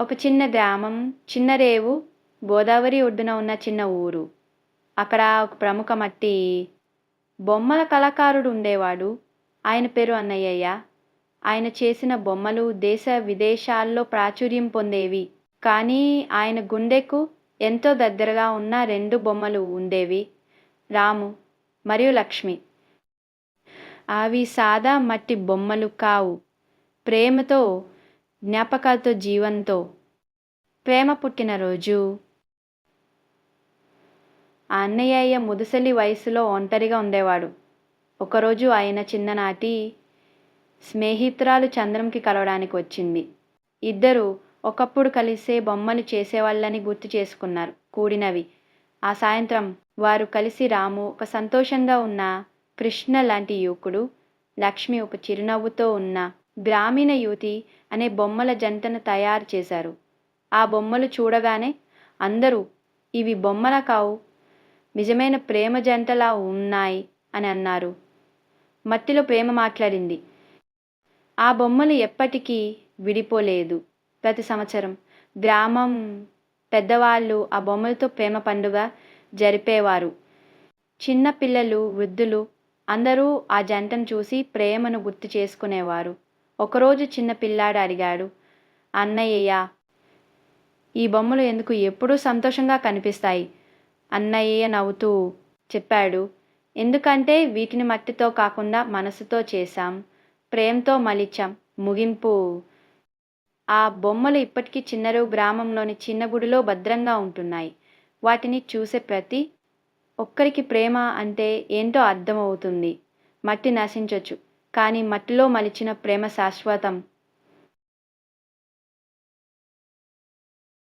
ఒక చిన్న గ్రామం చిన్న రేవు గోదావరి ఒడ్డున ఉన్న చిన్న ఊరు. అక్కడ ఒక ప్రముఖ మట్టి బొమ్మల కళాకారుడు ఉండేవాడు. ఆయన పేరు అన్నయ్యయ్య. ఆయన చేసిన బొమ్మలు దేశ విదేశాల్లో ప్రాచుర్యం పొందేవి. కానీ ఆయన గుండెకు ఎంతో దగ్గరగా ఉన్న రెండు బొమ్మలు ఉండేవి. రాము మరియు లక్ష్మి. అవి సాదా మట్టి బొమ్మలు కావు. ప్రేమతో జ్ఞాపకాలతో జీవంతో ప్రేమ పుట్టినరోజు ఆ అన్నయ్య ముదుసలి వయసులో ఒంటరిగా ఉండేవాడు. ఒకరోజు ఆయన చిన్ననాటి స్నేహితురాలు చంద్రంకి కలవడానికి వచ్చింది. ఇద్దరు ఒకప్పుడు కలిసే బొమ్మలు చేసేవాళ్ళని గుర్తు చేసుకున్నారు. కూడినవి. ఆ సాయంత్రం వారు కలిసి రాము ఒక సంతోషంగా ఉన్న కృష్ణ లాంటి యువకుడు లక్ష్మి ఒక చిరునవ్వుతో ఉన్న గ్రామీణ యువతి అనే బొమ్మల జంటను తయారు చేశారు. ఆ బొమ్మలు చూడగానే అందరూ ఇవి బొమ్మల కావు. నిజమైన ప్రేమ జంటలా ఉన్నాయి అని అన్నారు. మట్టిలో ప్రేమ మాట్లాడింది. ఆ బొమ్మలు ఎప్పటికీ విడిపోలేదు. ప్రతి సంవత్సరం గ్రామం పెద్దవాళ్ళు ఆ బొమ్మలతో ప్రేమ పండుగ జరిపేవారు. చిన్న పిల్లలు వృద్ధులు అందరూ ఆ జంటను చూసి ప్రేమను గుర్తు చేసుకునేవారు. ఒకరోజు చిన్న పిల్లాడు అడిగాడు అన్నయ్య ఈ బొమ్మలు ఎందుకు ఎప్పుడూ సంతోషంగా కనిపిస్తాయి? అన్నయ్య నవ్వుతూ చెప్పాడు ఎందుకంటే వీటిని మట్టితో కాకుండా మనసుతో చేశాం ప్రేమతో మలిచాం. ముగింపు. ఆ బొమ్మలు ఇప్పటికీ చిన్నరు గ్రామంలోని చిన్న గుడిలో భద్రంగా ఉంటున్నాయి. వాటిని చూసే ప్రతి ఒక్కరికి ప్రేమ అంటే ఏంటో అర్థమవుతుంది. మట్టి నశించవచ్చు కానీ మట్టిలో మలిచిన ప్రేమ శాశ్వతం.